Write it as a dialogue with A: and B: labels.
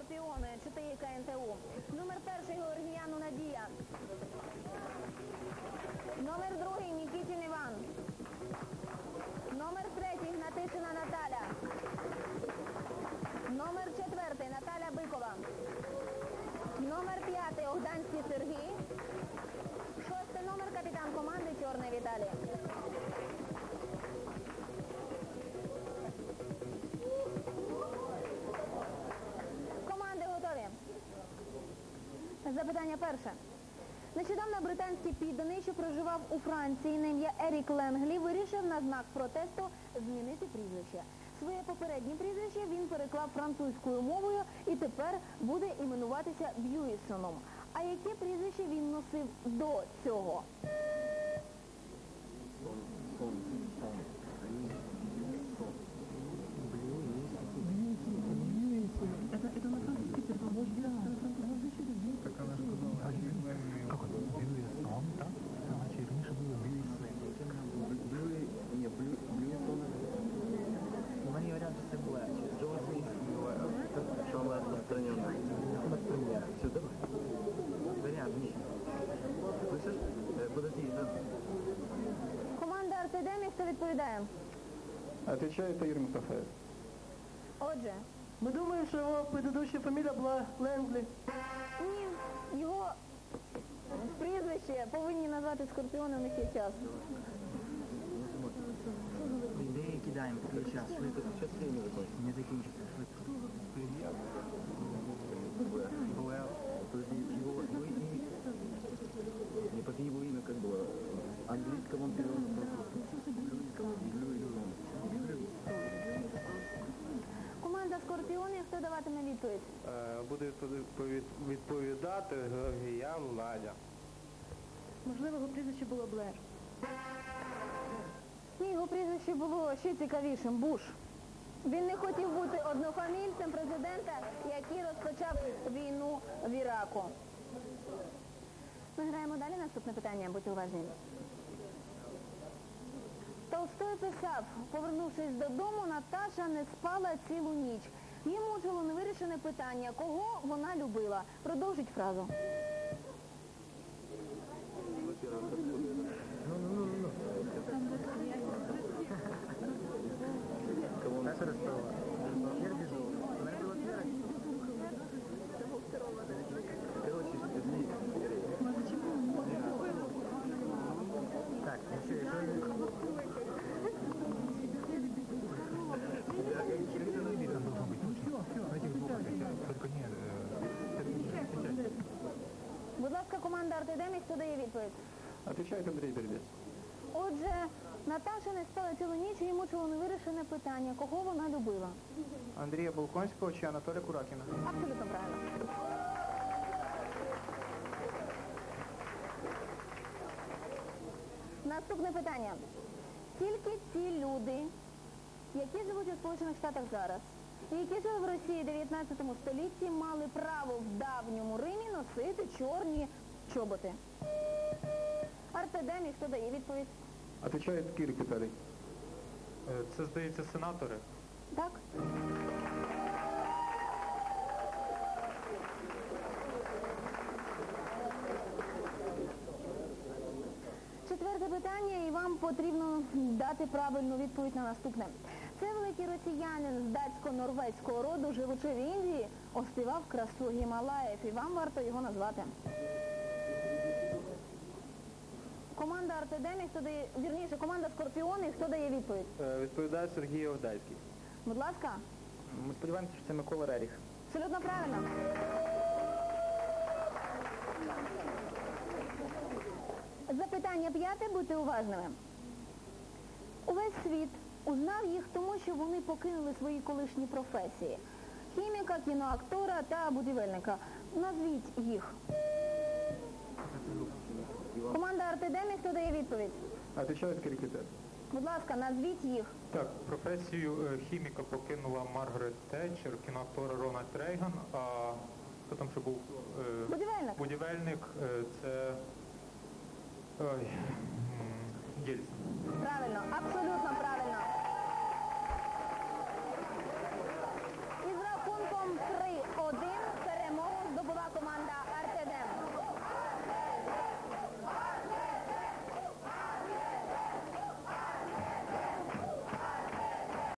A: Скорпіони, ЧТІ КНТУ. Номер перший Георгіяну Надія. Номер другий Нікітін Іван. Номер третій Гнатишина Наталя. Номер четвертий Наталя Бикова. Номер п'ятий Огданський Сергій. Шостий номер капітан команди Чорний Віталій. Запитання перше. Нещодавно британський підданий, що проживав у Франції на ім'я Ерік Ленглі, вирішив на знак протесту змінити прізвище. Своє попереднє прізвище він переклав французькою мовою і тепер буде іменуватися Б'юісоном. А яке прізвище він носив до цього?
B: Как он? Бьюисон, так? Значить, раніше було Бьюисон.
C: Блюї, ні, блю, блюїсон.
D: У мене є варіант, що це була Джо Сміт,
C: Що ми розпространено?
D: Бастроня.
C: Все, давай.
D: Варіант, ні.
C: Слышиш? Е, Подожди, да.
A: Команда Артедемі, хто відповідає?
E: Отвечает Таир Мустафаев.
A: Отже,
F: Мы думаем, что его предыдущая фамилия была Лэнгли.
A: ні, його прізвище повинні назвати скорпіони, у них є час.
D: Ідеї кидаємо, такий час, швидко.
C: Сейчас время закончится.
D: Не закінчиться,
A: Команда скорпіонів, хто даватиме відповідь?
E: Е, Буде відпові- відповідати Георгіян Надя.
F: Можливо, його прізвище було Блер.
A: Ні, його прізвище було ще цікавішим Буш. Він не хотів бути однофамільцем президента, який розпочав війну в Іраку. Ми граємо далі наступне питання, будьте уважні. Толстой писав, повернувшись додому, Наташа не спала цілу ніч. Її мучило невирішене питання, кого вона любила. Продовжить фразу. Ласка, команда Артедемі, хто дає відповідь?
E: Отвечает Андрей Бербец.
A: Отже, Наташа не спала цілу ніч, її мучило невирішене питання, кого вона любила.
E: Андрея Балконського чи Анатолія Куракіна?
A: Абсолютно правильно. Наступне питання. Тільки ті люди, які живуть у Сполучених Штатах зараз, і які жили в Росії в 19 столітті, мали право в давньому Римі носити чорні чоботи. Артедемі, хто дає відповідь?
E: Отвечает Кирик Виталий.
B: Е, Це, здається, сенатори.
A: Так? Четверте питання, і вам потрібно дати правильну відповідь на наступне. Це великий росіянин з датсько-норвезького роду, живучи в Індії, оспівав красу Гімалаїв, і вам варто його назвати. Команда Артедемі, хто дає, вірніше, команда Скорпіони, хто дає відповідь?
E: Е, Відповідає Сергій Овдайський.
A: Будь ласка.
D: Ми сподіваємося, що це Микола Реріх.
A: Абсолютно правильно. Запитання п'яте, будьте уважними. Увесь світ узнав їх тому, що вони покинули свої колишні професії. Хіміка, кіноактора та будівельника. Назвіть їх. Команда Артедемі, хто дає відповідь?
E: Отвечает Виталий.
A: Будь ласка, назвіть їх.
B: Так, професію е, хіміка покинула Маргарет Тетчер, кіноактор Рональд Рейган, а хто там ще був? Е,
A: Будівельник.
B: Будівельник, е, це... Ой, м,